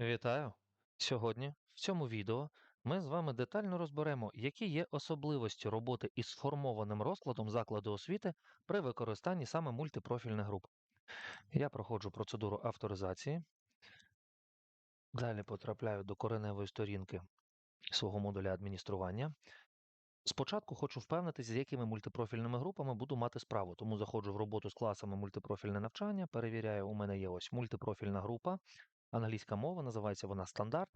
Вітаю! Сьогодні в цьому відео ми з вами детально розберемо, які є особливості роботи із сформованим розкладом закладу освіти при використанні саме мультипрофільних груп. Я проходжу процедуру авторизації. Далі потрапляю до кореневої сторінки свого модуля адміністрування. Спочатку хочу впевнитися, з якими мультипрофільними групами буду мати справу, тому заходжу в роботу з класами мультипрофільне навчання, перевіряю, у мене є ось мультипрофільна група, англійська мова, називається вона стандарт,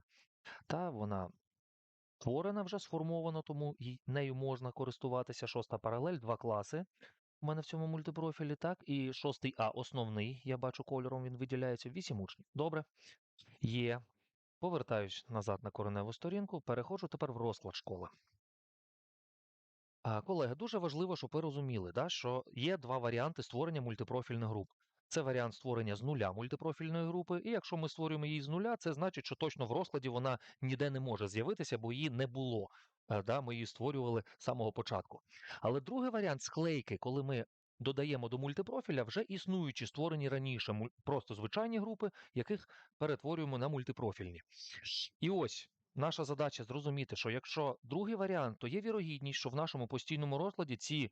та вона створена вже сформовано, тому нею можна користуватися. Шоста паралель, два класи. У мене в цьому мультипрофілі, так, і шостий А основний, я бачу кольором, він виділяється, вісім учнів. Добре. Є. Повертаюсь назад на кореневу сторінку, переходжу тепер в розклад школи. Колеги, дуже важливо, щоб ви розуміли, да, що є два варіанти створення мультипрофільних груп. Це варіант створення з нуля мультипрофільної групи, і якщо ми створюємо її з нуля, це значить, що точно в розкладі вона ніде не може з'явитися, бо її не було. Е, Да, ми її створювали з самого початку. Але другий варіант склейки, коли ми додаємо до мультипрофіля вже існуючі створені раніше просто звичайні групи, яких перетворюємо на мультипрофільні. І ось наша задача зрозуміти, що якщо другий варіант, то є вірогідність, що в нашому постійному розкладі ці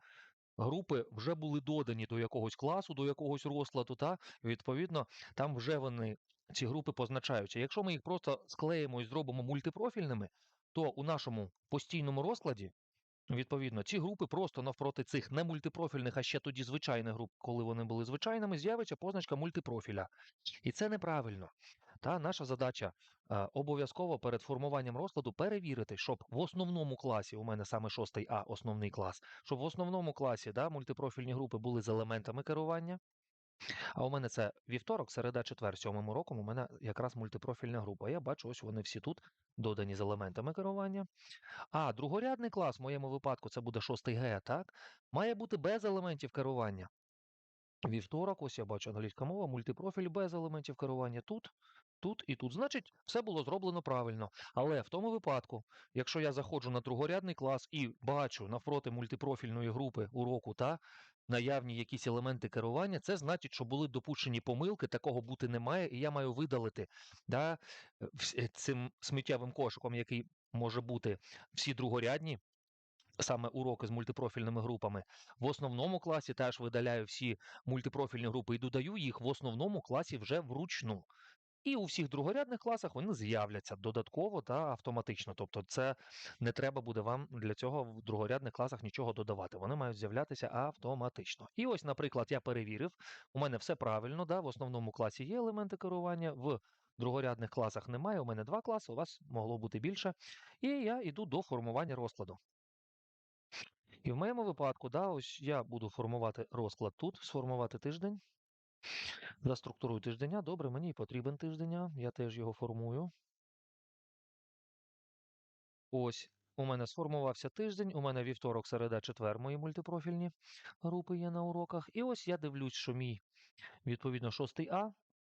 групи вже були додані до якогось класу, до якогось розкладу, та відповідно, там вже вони ці групи позначаються. Якщо ми їх просто склеїмо і зробимо мультипрофільними, то у нашому постійному розкладі. Відповідно, ці групи просто навпроти цих не мультипрофільних, а ще тоді звичайних груп, коли вони були звичайними, з'явиться позначка мультипрофіля. І це неправильно. Та наша задача е, обов'язково перед формуванням розкладу перевірити, щоб в основному класі, у мене саме 6 А, основний клас, щоб в основному класі да, мультипрофільні групи були з елементами керування. А у мене це вівторок, середа, четвер, сьомим уроком. У мене якраз мультипрофільна група. Я бачу, ось вони всі тут додані з елементами керування. А другорядний клас, в моєму випадку, це буде 6 Г, так? Має бути без елементів керування. Вівторок, ось я бачу англійська мова, мультипрофіль без елементів керування тут, тут і тут. Значить, все було зроблено правильно. Але в тому випадку, якщо я заходжу на другорядний клас і бачу навпроти мультипрофільної групи уроку та наявні якісь елементи керування, це значить, що були допущені помилки, такого бути не має, і я маю видалити да, е, е, цим сміттєвим кошиком, який може бути всі другорядні саме уроки з мультипрофільними групами. В основному класі теж видаляю всі мультипрофільні групи і додаю їх в основному класі вже вручну. І у всіх другорядних класах вони з'являться додатково та автоматично. Тобто, це не треба буде вам для цього в другорядних класах нічого додавати. Вони мають з'являтися автоматично. І ось, наприклад, я перевірив, у мене все правильно. Да, в основному класі є елементи керування. В другорядних класах немає. У мене два класи, у вас могло бути більше. І я йду до формування розкладу. І в моєму випадку, да, ось я буду формувати розклад тут, сформувати тиждень. Заструктурую тиждення. Добре, мені потрібен тиждення, я теж його формую. Ось у мене сформувався тиждень, у мене вівторок, середа, четвер, мої мультипрофільні групи є на уроках. І ось я дивлюсь, що мій, відповідно, 6 А,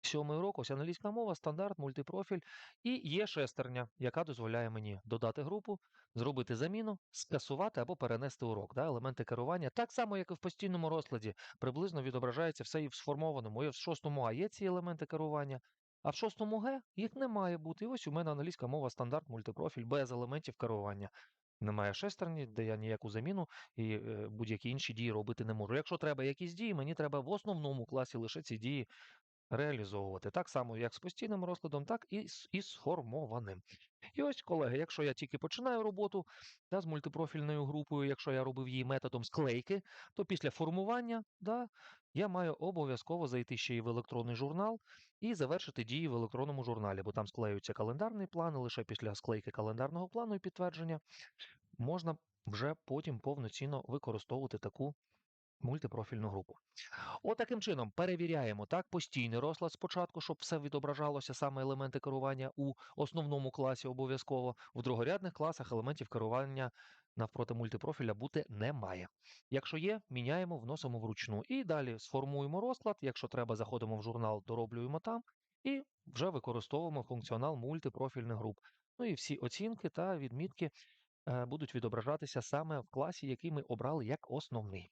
сьомий урок, ось англійська мова, стандарт, мультипрофіль. І є шестерня, яка дозволяє мені додати групу, зробити заміну, скасувати або перенести урок. Да, елементи керування. Так само, як і в постійному розкладі, приблизно відображається все і в сформованому. І в 6 А є ці елементи керування. А в 6 Г їх не має бути. І ось у мене англійська мова стандарт, мультипрофіль без елементів керування. Немає шестерні, де я ніяку заміну і е, будь-які інші дії робити не можу. Якщо треба якісь дії, мені треба в основному класі лише ці дії реалізовувати. Так само, як з постійним розкладом, так і з, і сформованим. І ось, колеги, якщо я тільки починаю роботу да, з мультипрофільною групою, якщо я робив її методом склейки, то після формування да, я маю обов'язково зайти ще й в електронний журнал і завершити дії в електронному журналі, бо там склеюється календарний план, і лише після склейки календарного плану і підтвердження можна вже потім повноцінно використовувати таку мультипрофільну групу. Отаким чином перевіряємо так постійний розклад спочатку, щоб все відображалося саме елементи керування у основному класі обов'язково. В другорядних класах елементів керування навпроти мультипрофіля бути не має. Якщо є, міняємо, вносимо вручну. І далі сформуємо розклад. Якщо треба, заходимо в журнал, дороблюємо там і вже використовуємо функціонал мультипрофільних груп. Ну і всі оцінки та відмітки е, будуть відображатися саме в класі, який ми обрали як основний.